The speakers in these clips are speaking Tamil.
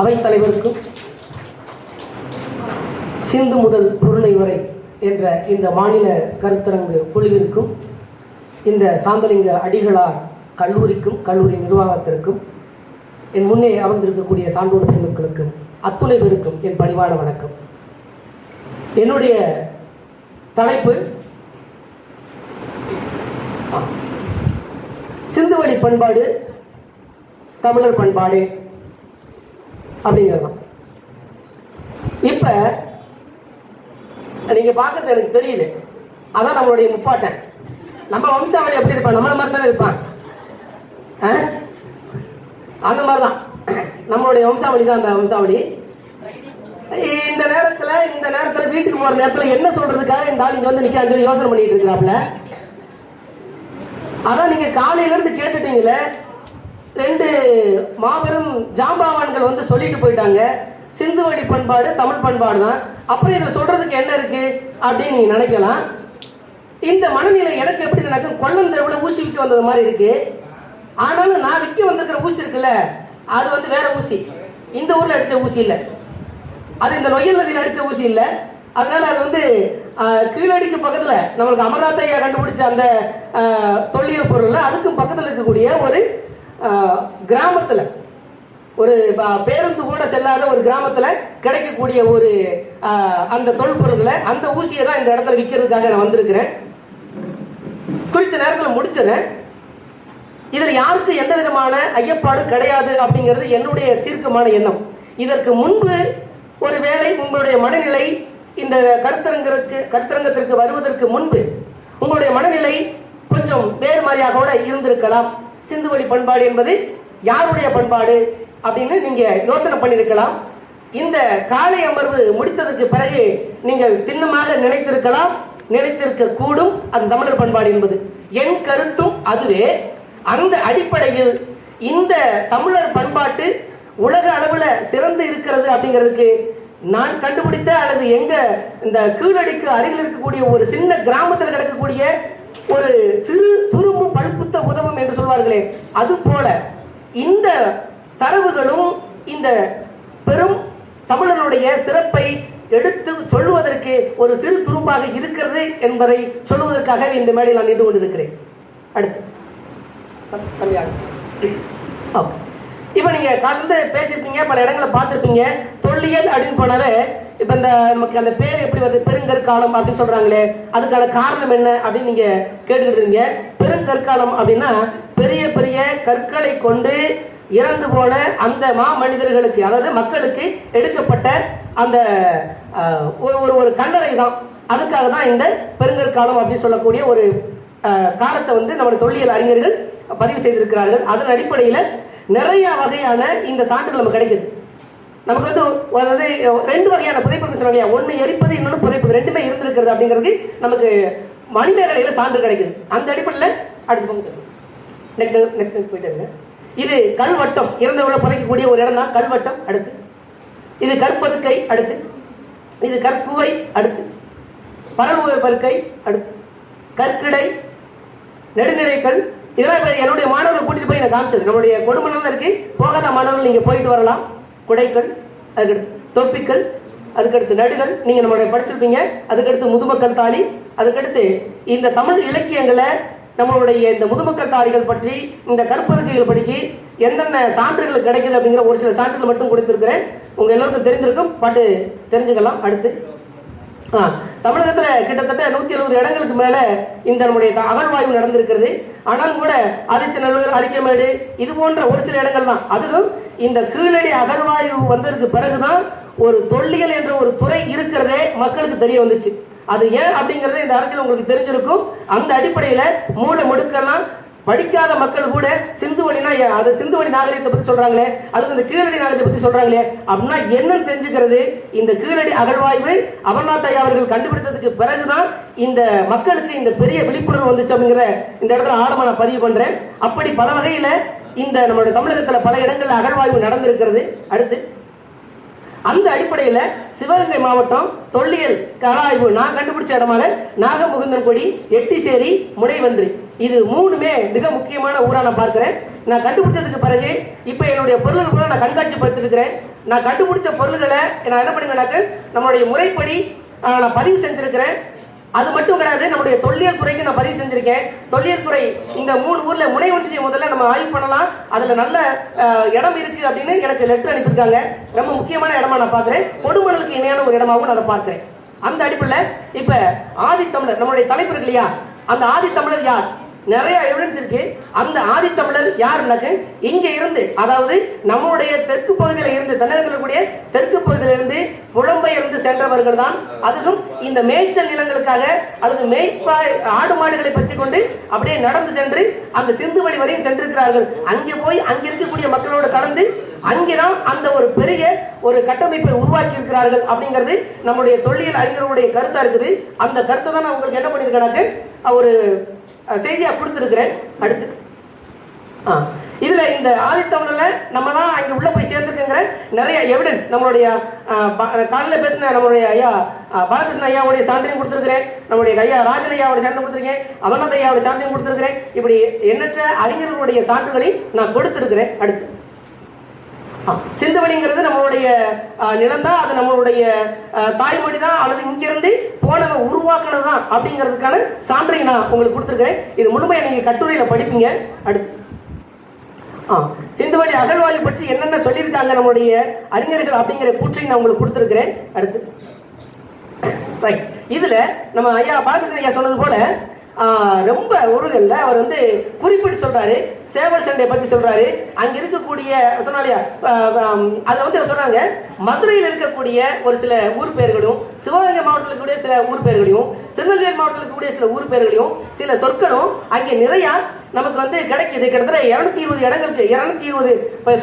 அவைத்தலைவருக்கும் சிந்து முதல் பொருளை வரை என்ற இந்த மாநில கருத்தரங்கு குழுவிற்கும் இந்த சாந்தலிங்க அடிகளார் கல்லூரிக்கும் கல்லூரி நிர்வாகத்திற்கும் என் முன்னே அமர்ந்திருக்கக்கூடிய சான்றோர் பெருமக்களுக்கும் அத்துணை பேருக்கும் என் பணிவான வணக்கம். என்னுடைய தலைப்பு ஆ, சிந்துவெளி பண்பாடு தமிழர் பண்பாடு. அப்படிங்கிறது தான். இப்போ நீங்கள் பார்க்கறது எனக்கு தெரியுது. அதான் நம்மளுடைய முப்பாட்டன் நம்ம வம்சாவளி எப்படி இருப்பான் நம்மள மாதிரி தானே இருப்பான் ஆ? அந்த மாதிரி தான் நம்மளுடைய வம்சாவளி தான் அந்த வம்சாவளி. இந்த நேரத்துல இந்த நேரத்துல வீட்டுக்கு போற நேரத்துல என்ன சொல்றதுக்காக இந்த ஆள் இங்க வந்து நிக்க? யோசனை பண்ணிட்டு இருக்கிறாப்ல அதான் நீங்க காலையில இருந்து கேட்டுட்டீங்களே ரெண்டு மாபெரும் ஜாம்பாவான்கள் வந்து சொல்லிட்டு போயிட்டாங்க. சிந்துவெளி பண்பாடு தமிழ் பண்பாடு தான் அப்புறம் இதை சொல்றதுக்கு என்ன இருக்கு அப்படின்னு நீங்க நினைக்கலாம். இந்த மனநிலை எனக்கு எப்படி நடக்கும்? கொள்ளம் தெருவில் ஊசி விற்க வந்தது மாதிரி இருக்கு. ஆனாலும் நான் விற்க வந்திருக்கிற ஊசி இருக்குல்ல அது வந்து வேற ஊசி. இந்த ஊர்ல அடிச்ச ஊசி இல்லை. அது இந்த நொய்யல் நதியில் அடிச்ச ஊசி இல்லை. அதனால அது வந்து கீழடிக்கு பக்கத்துல நம்மளுக்கு அமர்நாத் ஐயா கண்டுபிடிச்ச அந்த தொல்லியல் பொருள் அதுக்கும் பக்கத்தில் இருக்கக்கூடிய ஒரு கிராமத்தில். ஒரு பேருந்து கூட செல்லாத ஒரு கிராமத்தில் கிடைக்கக்கூடிய ஒரு அந்த தொல்பொருள்களை அந்த ஊசியை தான் இந்த இடத்துல விற்கிறதுக்காக நான் வந்திருக்கிறேன். குறித்த நேரத்தில் முடிச்சிடறேன். இதில் யாருக்கு எந்த விதமான ஐயப்பாடும் கிடையாது அப்படிங்கிறது என்னுடைய தீர்க்கமான எண்ணம். இதற்கு முன்பு ஒரு வேளை உங்களுடைய மனநிலை இந்த கருத்தரங்கிற்கு கருத்தரங்கத்திற்கு வருவதற்கு முன்பு உங்களுடைய மனநிலை கொஞ்சம் வேறு மாதிரியாக கூட இருந்திருக்கலாம். சிந்து வழி பண்பாடு என்பது யாருடைய பண்பாடு அப்படின்னு நீங்க யோசனை பண்ணியிருக்கலாம். இந்த காலை அமர்வு முடித்ததுக்கு பிறகு நீங்கள் திண்ணமாக நினைத்திருக்கலாம். நினைத்திருக்க கூடும். அது தமிழர் பண்பாடு என்பது. என் கருத்தும் அதுவே. அந்த அடிப்படையில் இந்த தமிழர் பண்பாட்டு உலக அளவில் சிறந்து இருக்கிறது அப்படிங்கிறதுக்கு நான் கண்டுபிடித்த அல்லது எங்க இந்த கீழடிக்கு அருகில் இருக்கக்கூடிய ஒரு சின்ன கிராமத்தில் கிடக்கக்கூடிய ஒரு சிறு துரும்பு பழுப்புத்த உதவும் என்று சொல்வார்களே அது போல இந்த தரவுகளும் இந்த பெரும் தமிழனுடைய சிறப்பை எடுத்து சொல்லுவதற்கு ஒரு சிறு துரும்பாக இருக்கிறது என்பதை சொல்லுவதற்காக இந்த மேடையில் நான் நின்று கொண்டிருக்கிறேன். அடுத்து. தமிழ்நாடு. இப்போ நீங்கள் கலந்து பேசியிருப்பீங்க பல இடங்களை பார்த்துருப்பீங்க. தொல்லியல் அப்படின்னு போனாலே இப்போ இந்த நமக்கு அந்த பேர் எப்படி வருது? பெருங்கற்காலம் அப்படின்னு சொல்கிறாங்களே அதுக்கான காரணம் என்ன அப்படின்னு நீங்கள் கேட்டுக்கிட்டு இருக்கீங்க. பெருங்கற்காலம் அப்படின்னா பெரிய பெரிய கற்களை கொண்டு இறந்து போன அந்த மா மனிதர்களுக்கு அதாவது மக்களுக்கு எடுக்கப்பட்ட அந்த ஒரு ஒரு ஒரு கல்லறை தான். அதுக்காக தான் இந்த பெருங்கற்காலம் அப்படின்னு சொல்லக்கூடிய ஒரு காலத்தை வந்து நம்முடைய தொல்லியல் அறிஞர்கள் பதிவு செய்திருக்கிறார்கள். அதன் அடிப்படையில் நிறைய வகையான இந்த சான்றுகள் நமக்கு கிடைக்குது. நமக்கு வந்து ஒரு அதாவது ரெண்டு வகையான புதைப்பு சொன்னா ஒன்று எரிப்பது இன்னொன்று புதைப்பது. ரெண்டுமே இருந்திருக்கிறது அப்படிங்கிறது நமக்கு மணிமேகலையில் சான்று கிடைக்குது. அந்த அடிப்படையில் அடுத்து பங்கு நெக்ஸ்ட் நெக்ஸ்ட் போயிட்டு இருங்க இது கல்வட்டம். இறந்தவரை புதைக்கக்கூடிய ஒரு இடம் தான் கல்வட்டம். அடுத்து. இது கற்பதுக்கை அடுத்து. இது கற்குவை அடுத்து. பரல்முதல் பருக்கை அடுத்து. கற்கிடை நெடுநிலைகள். இதெல்லாம் என்னுடைய மாணவர்கள் கூட்டிட்டு போய் நான் காமிச்சது. நம்மளுடைய கொடுமணம் இருக்கு. போகாத மாணவர்கள் நீங்க போயிட்டு வரலாம். குடைகள் அதுக்கடுத்து தொப்பிக்கள் அதுக்கடுத்து நடுகள் நீங்க நம்மளுடைய படிச்சிருப்பீங்க. அதுக்கடுத்து முதுமக்கள் தாலி அதுக்கடுத்து இந்த தமிழ் இலக்கியங்களை நம்மளுடைய இந்த முதுமக்கள் தாலிகள் பற்றி இந்த கற்பதுக்கைகள் படிக்கி எந்தென்ன சான்றுகள் கிடைக்குது அப்படிங்கிற ஒரு சில சான்றுகள் மட்டும் கொடுத்திருக்கிறேன். உங்க எல்லோருக்கும் தெரிஞ்சிருக்கும் பாட்டு தெரிஞ்சுக்கலாம். அடுத்து. ஆ, தமிழகத்துல கிட்டத்தட்ட நூத்தி எழுபது இடங்களுக்கு மேல இந்த நம்முடைய அகழ்வாய்வு நடந்திருக்கிறது. ஆனால் கூட ஆதிச்சநல்லூர் அரிக்கமேடு இது போன்ற ஒரு சில இடங்கள் தான் அதுவும் இந்த கீழடி அகழ்வாய்வு வந்ததுக்கு பிறகுதான் ஒரு தொல்லியல் என்ற ஒரு துறை இருக்கிறதே மக்களுக்கு தெரிய வந்துச்சு. அது ஏன் அப்படிங்கறத இந்த அரசியல் உங்களுக்கு தெரிஞ்சிருக்கும். அந்த அடிப்படையில மூளை முடுக்கெல்லாம் படிக்காத மக்கள் கூட சிந்து வழினா அது வழி நாகரிகத்தை பத்தி சொல்றாங்களே அல்லது இந்த கீழடி நாகரிகத்தை பத்தி சொல்றாங்களே அப்படின்னா என்னன்னு தெரிஞ்சுக்கிறது இந்த கீழடி அகழ்வாய்வு அமர்நாத் ஐயா அவர்கள் கண்டுபிடித்ததுக்கு பிறகுதான் இந்த மக்களுக்கு இந்த பெரிய விழிப்புணர்வு வந்துச்சு அப்படிங்கிற இந்த இடத்துல ஆழமா நான் பதிவு பண்றேன். அப்படி பல வகையில இந்த நம்மளுடைய தமிழகத்தில் பல இடங்களில் அகழ்வாய்வு நடந்திருக்கிறது. அடுத்து அந்த அடிப்படையில் சிவகங்கை மாவட்டம் தொல்லியல் கலாய்வு நான் கண்டுபிடிச்ச இடமாக நாகமுகுந்தன்கொடி எட்டிசேரி முனைவன்றி இது மூணுமே மிக முக்கியமான ஊராக நான் பார்க்குறேன். நான் கண்டுபிடிச்சதுக்கு பிறகு இப்போ என்னுடைய பொருள்கள் கூட நான் கண்காட்சிப்படுத்திருக்கிறேன். நான் கண்டுபிடிச்ச பொருள்களை நான் என்ன பண்ணுவேனாக்க நம்மளுடைய முறைப்படி நான் பதிவு செஞ்சிருக்கிறேன். அது மட்டும் கிடையாது நம்முடைய தொல்லியல் துறைக்கு நான் பதிவு செஞ்சிருக்கேன். தொல்லியல் துறை இந்த மூணு ஊர்ல முனை ஒன்றிய முதல்ல நம்ம ஆய்வு பண்ணலாம். அதுல நல்ல இடம் இருக்கு அப்படின்னு எனக்கு லெட்டர் அனுப்பியிருக்காங்க. ரொம்ப முக்கியமான இடமா நான் பாக்குறேன் கொடுமணலுக்கு இணையான ஒரு இடமாவும் நான் அதை பார்க்கிறேன். அந்த அடிப்படையில் இப்ப ஆதித்தமிழர் நம்மளுடைய தலைப்பு இருக்கு இல்லையா? அந்த ஆதித்தமிழர் யார்? நிறைய எவிடன்ஸ் இருக்கு. அந்த ஆதித்தமிழர் யாருனாக்க இங்க இருந்து அதாவது நம்முடைய தெற்கு பகுதியில இருந்து தமிழகத்தில் இருக்கக்கூடிய தெற்கு பகுதியில இருந்து புலம்பெயர்ந்து சென்றவர்கள் தான். அதுவும் இந்த மேய்ச்சல் நிலங்களுக்காக அல்லது மேய்ப்பா ஆடு மாடுகளை பற்றி கொண்டு அப்படியே நடந்து சென்று அந்த சிந்து வழி வரையும் சென்றிருக்கிறார்கள். அங்கே போய் அங்க இருக்கக்கூடிய மக்களோடு கலந்து அங்கேதான் அந்த ஒரு பெரிய ஒரு கட்டமைப்பை உருவாக்கி இருக்கிறார்கள் அப்படிங்கிறது நம்முடைய தொல்லியல் அறிஞர்களுடைய கருத்தா இருக்குது. அந்த கருத்தை தான் நான் உங்களுக்கு என்ன பண்ணியிருக்கேன் ஒரு செய்தியாக செய்தியா கொடுத்துருக்கிறேன். அடுத்து. ஆ இதுல இந்த ஆதித்தமிழ்ல நம்ம தான் அங்க உள்ள போய் சேர்ந்துருக்குங்கிற நிறைய எவிடன்ஸ் நம்மளுடைய அஹ், காலையில பேசின நம்மளுடைய ஐயா பாலகிருஷ்ண ஐயாவுடைய சான்றையும் கொடுத்துருக்கிறேன். நம்முடைய ஐயா ராஜன் ஐயாவோட சான்று கொடுத்துருக்கேன். அமர்நாத் ஐயாவோட சான்றையும் கொடுத்துருக்கிறேன். இப்படி எண்ணற்ற அறிஞர்களுடைய சான்றுகளை நான் கொடுத்துருக்கிறேன். அடுத்து. சிந்துவெளிங்கிறது நம்மளுடைய நிலம் தான் அது நம்மளுடைய தாய்மொழி தான் அல்லது இங்கிருந்து போனவ உருவாக்குனது தான் அப்படிங்கிறதுக்கான சான்றை நான் உங்களுக்கு கொடுத்துருக்கிறேன். இது முழுமையாக நீங்கள் கட்டுரையில் படிப்பீங்க. அடுத்து. ஆ சிந்துவெளி அகழ்வாய்வு பற்றி என்னென்ன சொல்லியிருக்காங்க நம்மளுடைய அறிஞர்கள் அப்படிங்கிற கூற்றை நான் உங்களுக்கு கொடுத்துருக்கிறேன். அடுத்து. ரைட் இதில் நம்ம ஐயா பாலகிருஷ்ணன் ஐயா சொன்னது போல ரொம்ப உருகல்ல அவர் வந்து குறிப்பிட்டு சொல்றாரு. சேவல் சண்டை பத்தி சொல்றாரு. அங்க இருக்கக்கூடிய சொன்னாலியா அதுல வந்து அவர் சொல்றாங்க மதுரையில் இருக்கக்கூடிய ஒரு சில ஊர் பெயர்களும் சிவகங்கை மாவட்டத்தில் இருக்கக்கூடிய சில ஊர் பெயர்களையும் திருநெல்வேலி மாவட்டத்தில் இருக்கக்கூடிய சில ஊர் பெயர்களையும் சில சொற்களும் அங்கே நிறைய நமக்கு வந்து கிடைக்குது. கிட்டத்தட்ட இருநூத்தி இருபது இடங்களுக்கு இருநூத்தி இருபது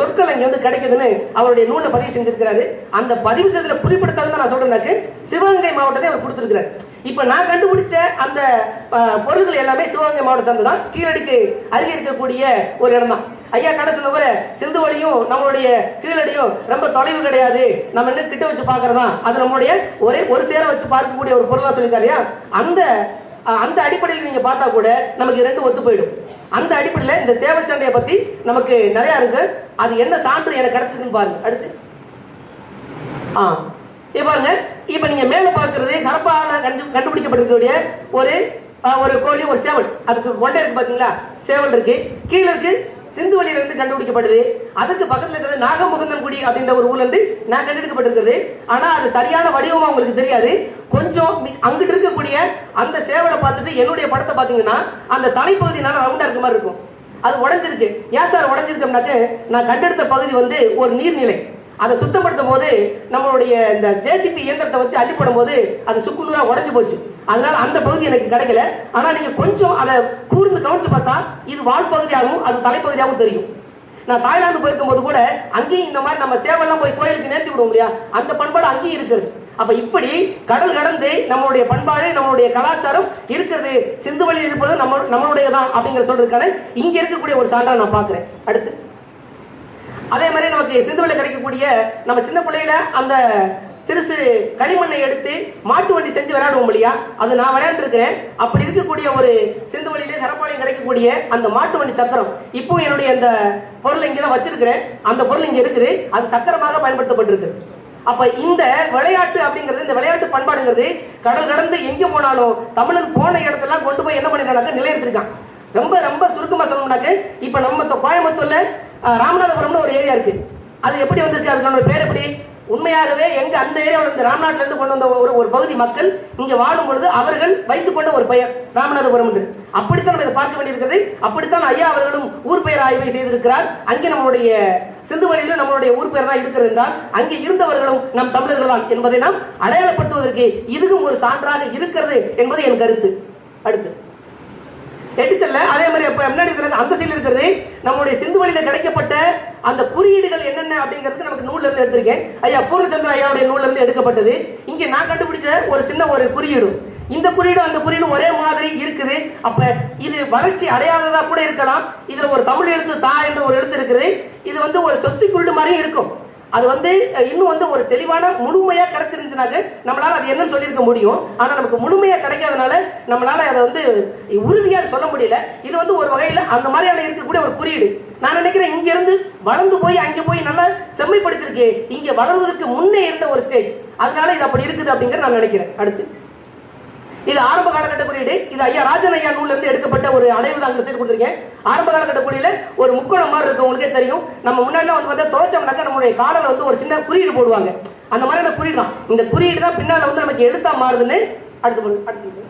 சொற்கள் அங்கே வந்து கிடைக்குதுன்னு அவருடைய நூலில் பதிவு செஞ்சிருக்கிறாரு. அந்த பதிவு செய்ததுல குறிப்பிடத்தகுந்த நான் சொல்றேன்னாக்கு சிவகங்கை மாவட்டத்தை அவர் கொடுத்திருக்கிறார். இப்ப நான் கண்டுபிடிச்ச அந்த பொருள்கள் எல்லாமே சிவகங்கை மாவட்டம் சார்ந்து தான் கீழடிக்கு அருகே இருக்கக்கூடிய ஒரு இடம். தான் ஐயா கடை சிந்து வழியும் நம்மளுடைய கீழடியும் ரொம்ப தொலைவு கிடையாது. நம்ம இன்னும் கிட்ட வச்சு பார்க்கறதா? அது நம்மளுடைய ஒரே ஒரு சேர வச்சு பார்க்கக்கூடிய ஒரு பொருளா சொல்லியிருக்காரு அந்த அந்த அடிப்படையில் நீங்க பார்த்தா கூட நமக்கு ரெண்டு ஒத்து போயிடும். அந்த அடிப்படையில் இந்த சேவை சண்டையை பத்தி நமக்கு நிறைய இருக்கு. அது என்ன சான்று எனக்கு கிடைச்சிருக்குன்னு பாருங்க. அடுத்து. ஆ. இப்போ பாருங்க. இப்போ நீங்க மேல பார்க்கிறது கரப்பால கண்டு கண்டுபிடிக்கப்பட்டிருக்கக்கூடிய ஒரு ஒரு கோழி ஒரு சேவல். அதுக்கு கொண்டை இருக்கு பாத்தீங்களா? சேவல் இருக்கு. கீழே இருக்கு சிந்து இருந்து கண்டுபிடிக்கப்படுது. அதுக்கு பக்கத்துல இருக்கிறது நாகமுகந்தன்குடி அப்படின்ற ஒரு ஊர்ல இருந்து நான் கண்டெடுக்கப்பட்டிருக்கிறது. ஆனா அது சரியான வடிவமா உங்களுக்கு தெரியாது. கொஞ்சம் அங்கிட்டு இருக்கக்கூடிய அந்த சேவலை பார்த்துட்டு என்னுடைய படத்தை பாத்தீங்கன்னா அந்த தலைப்பகுதினால ரவுண்டா இருக்க மாதிரி இருக்கும். அது உடஞ்சிருக்கு. ஏன் சார் உடஞ்சிருக்கோம்னாக்க நான் கண்டெடுத்த பகுதி வந்து ஒரு நீர்நிலை. அதை சுத்தப்படுத்தும் போது நம்மளுடைய இந்த ஜேசிபி இயந்திரத்தை வச்சு அள்ளி போடும்போது அது சுக்குநூறாக உடஞ்சி போச்சு. அதனால அந்த பகுதி எனக்கு கிடைக்கல. ஆனால் நீங்கள் கொஞ்சம் அதை கூர்ந்து கவனிச்சு பார்த்தா இது வால் பகுதியாகவும் அது தலைப்பகுதியாகவும் தெரியும். நான் தாய்லாந்து போயிருக்கும் போது கூட அங்கேயும் இந்த மாதிரி நம்ம சேவெல்லாம் போய் கோயிலுக்கு நேர்த்தி விடுவோம் இல்லையா? அந்த பண்பாடு அங்கேயும் இருக்கிறது அப்ப இப்படி கடல் கடந்து நம்மளுடைய பண்பாடு நம்மளுடைய கலாச்சாரம் இருக்கிறது. சிந்து வழியில் இருப்பது நம்ம நம்மளுடையதான் அப்படிங்கிற சொல்றதுக்கான இங்க இருக்கக்கூடிய ஒரு சான்றாக நான் பாக்குறேன் அடுத்து. அதே மாதிரி நமக்கு சிந்துவெளி கிடைக்கக்கூடிய நம்ம சின்ன பிள்ளையில அந்த சிறு சிறு களிமண்ணை எடுத்து மாட்டு வண்டி செஞ்சு விளையாடுவோம் இல்லையா? அது நான் விளையாண்டுருக்கிறேன். அப்படி இருக்கக்கூடிய ஒரு சிந்து வழியிலே சரப்பாளையம் கிடைக்கக்கூடிய அந்த மாட்டு வண்டி சக்கரம். இப்போ என்னுடைய அந்த பொருள் இங்கே தான் வச்சிருக்கிறேன். அந்த பொருள் இங்கே இருக்குது. அது சக்கரமாக பயன்படுத்தப்பட்டிருக்கு. அப்ப இந்த விளையாட்டு அப்படிங்கிறது இந்த விளையாட்டு பண்பாடுங்கிறது கடல் கடந்து எங்க போனாலும் தமிழன் போன இடத்தெல்லாம் கொண்டு போய் என்ன பண்ணிருக்காங்க நிலையெடுத்திருக்கான் ரொம்ப ரொம்ப சுருக்கமாக சொல்லணும்னாக்கு இப்போ நம்ம தொ- கோயம்புத்தூர்ல ராமநாதபுரம்னு ஒரு ஏரியா இருக்கு. அது எப்படி வந்திருக்கு? அதுக்கான பேர் எப்படி? உண்மையாகவே எங்க அந்த ஏரியாவில் இருந்து ராமநாட்டில இருந்து கொண்டு வந்த ஒரு ஒரு பகுதி மக்கள் இங்க வாழும் பொழுது அவர்கள் வைத்துக் கொண்ட ஒரு பெயர் ராமநாதபுரம் என்று. அப்படித்தான் நம்ம இதை பார்க்க வேண்டியிருக்கிறது. அப்படித்தான் ஐயா அவர்களும் ஊர் பெயர் ஆய்வை செய்திருக்கிறார். அங்கே நம்மளுடைய சிந்து வழியில நம்மளுடைய ஊர் பெயர் தான் இருக்கிறது என்றால் அங்கே இருந்தவர்களும் நம் தமிழர்கள் தான் என்பதை நாம் அடையாளப்படுத்துவதற்கு இதுவும் ஒரு சான்றாக இருக்கிறது என்பது என் கருத்து. அடுத்து. நெட்டிச்சல்ல அதே மாதிரி இப்ப முன்னாடி இருக்கிறது அந்த சைடுல இருக்கிறது நம்மளுடைய சிந்து வழியில கிடைக்கப்பட்ட அந்த குறியீடுகள் என்னென்ன அப்படிங்கிறது நமக்கு நூல்ல இருந்து எடுத்திருக்கேன். ஐயா பூர்ணச்சந்திர ஐயாவுடைய நூல்ல இருந்து எடுக்கப்பட்டது. இங்க நான் கண்டுபிடிச்ச ஒரு சின்ன ஒரு குறியீடு. இந்த குறியீடு அந்த குறியீடு ஒரே மாதிரி இருக்குது. அப்ப இது வளர்ச்சி அடையாததா கூட இருக்கலாம். இதுல ஒரு தமிழ் எழுத்து தா என்ற ஒரு எழுத்து இருக்குது. இது வந்து ஒரு சொஸ்தி குறியீடு மாதிரியும் இருக்கும். அது வந்து இன்னும் வந்து ஒரு தெளிவான முழுமையா கிடைச்சிருந்துச்சுனாக்க நம்மளால அது என்னன்னு சொல்லியிருக்க முடியும். ஆனா நமக்கு முழுமையா கிடைக்காதனால நம்மளால அதை வந்து உறுதியா சொல்ல முடியல. இது வந்து ஒரு வகையில அந்த மாதிரியான இருக்கக்கூடிய ஒரு குறியீடு. நான் நினைக்கிறேன் இங்க இருந்து வளர்ந்து போய் அங்க போய் நல்லா செம்மைப்படுத்திருக்கு. இங்க வளர்வதற்கு முன்னே இருந்த ஒரு ஸ்டேஜ் அதனால இது அப்படி இருக்குது அப்படிங்கிற நான் நினைக்கிறேன். அடுத்து. இது ஆரம்ப காலகட்ட குறியீடு இது ஐயா ராஜன் ஐயா நூல்ல இருந்து எடுக்கப்பட்ட ஒரு அடைவு தான் சைடு கொடுத்துருக்கேன். ஆரம்ப காலகட்ட குறியீடுல ஒரு முக்கோணம் மாதிரி இருக்கு உங்களுக்கே தெரியும். நம்ம முன்னாடி வந்து பார்த்தா துவைச்சோம்னாக்கா நம்மளுடைய காலில் வந்து ஒரு சின்ன குறியீடு போடுவாங்க. அந்த மாதிரியான குறியீடு தான் இந்த குறியீடு தான் பின்னால வந்து நமக்கு எழுத்தா மாறுதுன்னு அடுத்து அடுத்து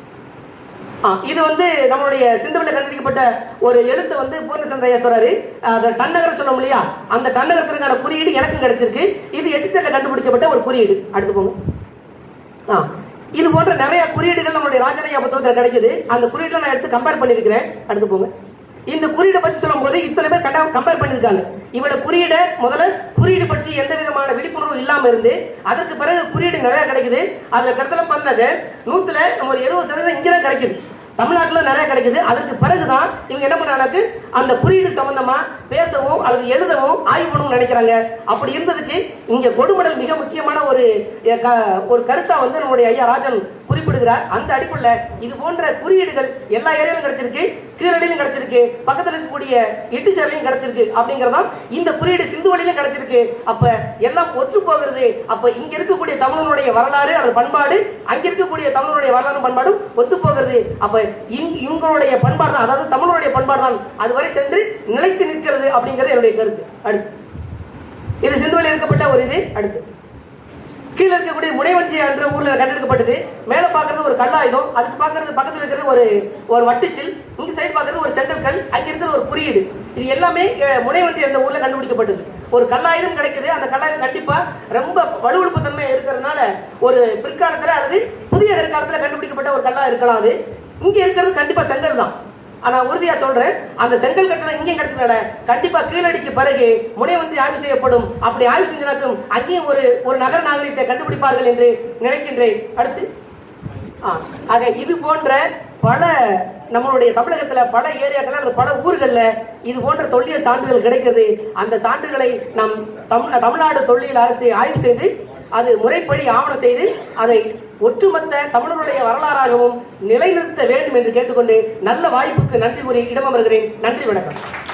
ஆ, இது வந்து நம்மளுடைய சிந்தவில கண்டுபிடிக்கப்பட்ட ஒரு எழுத்து வந்து பூர்ணச்சந்திரையா சொல்றாரு. அந்த டன்னகர் சொன்னோம் இல்லையா? அந்த டன்னகரத்திற்கான குறியீடு எனக்கும் கிடைச்சிருக்கு. இது எட்டு கண்டுபிடிக்கப்பட்ட ஒரு குறியீடு. அடுத்து போங்க. ஆ இது போன்ற நிறைய குறியீடுகள் நம்மளுடைய ராஜனையா புத்தகத்தில் கிடைக்குது. அந்த குறியீடுல நான் எடுத்து கம்பேர் பண்ணியிருக்கிறேன். அடுத்து போங்க. இந்த குறியீடை பற்றி சொல்லும்போது இத்தனை பேர் கண்டா கம்பேர் பண்ணியிருக்காங்க. இவளோட குறியீடை முதல்ல குறியீடு பற்றி எந்த விதமான விழிப்புணர்வு இல்லாம இருந்து அதற்கு பிறகு குறியீடு நிறைய கிடைக்குது. அதுல கடத்தல பண்ணது நூத்துல நம்ம ஒரு எழுபது சதவீதம் இங்கே தான் கிடைக்குது. தமிழ்நாட்டில் நிறைய கிடைக்குது. அதற்கு பிறகுதான் இவங்க என்ன பண்ணாங்க அந்த குறியீடு சம்பந்தமா பேசவும் அல்லது எழுதவும் ஆய்வு பண்ணவும் நினைக்கிறாங்க. அப்படி இருந்ததுக்கு இங்க கொடுமடல் மிக முக்கியமான ஒரு க- ஒரு கருத்தா வந்து நம்முடைய ஐயா ராஜன் குறிப்பிடுகிறார். அந்த அடிப்படையில் இது போன்ற குறியீடுகள் எல்லா ஏரியாலும் கிடைச்சிருக்கு. கீழடியிலும் கிடைச்சிருக்கு பக்கத்துல இருக்கக்கூடிய எட்டு சேரலையும் கிடைச்சிருக்கு அப்படிங்கறதான் இந்த குறியீடு சிந்து வழியிலும் கிடைச்சிருக்கு. அப்ப எல்லாம் ஒற்று போகிறது. அப்ப இங்க இருக்கக்கூடிய தமிழனுடைய வரலாறு அல்லது பண்பாடு அங்க இருக்கக்கூடிய தமிழனுடைய வரலாறு பண்பாடும் ஒத்து போகிறது. அப்ப இவங்களுடைய பண்பாடு தான் அதாவது தமிழனுடைய பண்பாடு தான் அதுவரை சென்று நிலைத்து நிற்கிறது அப்படிங்கிறது என்னுடைய கருத்து. அடுத்து. இது சிந்து வழி எடுக்கப்பட்ட ஒரு இது. அடுத்து. கீழே இருக்கக்கூடிய முனைவஞ்சி என்ற ஊர்ல கண்டெடுக்கப்பட்டது மேல பாக்குறது ஒரு கல்லாயுதம். அதுக்கு பாக்குறது பக்கத்துல இருக்கிறது ஒரு ஒரு வட்டிச்சில். இங்க சைடு பாக்குறது ஒரு செங்கற்கல் அங்க இருக்கிறது ஒரு குறியீடு. இது எல்லாமே முனைவஞ்சி என்ற ஊர்ல கண்டுபிடிக்கப்பட்டது. ஒரு கல்லாயுதம் கிடைக்குது. அந்த கல்லாயுதம் கண்டிப்பா ரொம்ப வலுவழுப்பு தன்மை இருக்கிறதுனால ஒரு பிற்காலத்துல அல்லது புதிய காலத்துல கண்டுபிடிக்கப்பட்ட ஒரு கல்லா இருக்கலாம் அது. இங்க இருக்கிறது கண்டிப்பா செங்கல் தான். ஆனா உறுதியா சொல்றேன் அந்த செங்கல் கட்டணம் இங்கேயும் கிடைச்சதுனால கண்டிப்பா கீழடிக்கு பிறகு முனைவன்றி ஆய்வு செய்யப்படும். அப்படி ஆய்வு செஞ்சனாக்கும் அங்கேயும் ஒரு ஒரு நகர நாகரிகத்தை கண்டுபிடிப்பார்கள் என்று நினைக்கின்றேன். அடுத்து ஆ, ஆக இது போன்ற பல நம்மளுடைய தமிழகத்துல பல ஏரியாக்கள் அல்லது பல ஊர்கள்ல இது போன்ற தொல்லியல் சான்றுகள் கிடைக்கிறது. அந்த சான்றுகளை நம் தமிழ்நாடு தொல்லியல் அரசு ஆய்வு செய்து அது முறைப்படி ஆவணம் செய்து அதை ஒட்டுமொத்த தமிழருடைய வரலாறாகவும் நிலைநிறுத்த வேண்டும் என்று கேட்டுக்கொண்டு நல்ல வாய்ப்புக்கு நன்றி கூறி இடமமர்கிறேன். நன்றி வணக்கம்.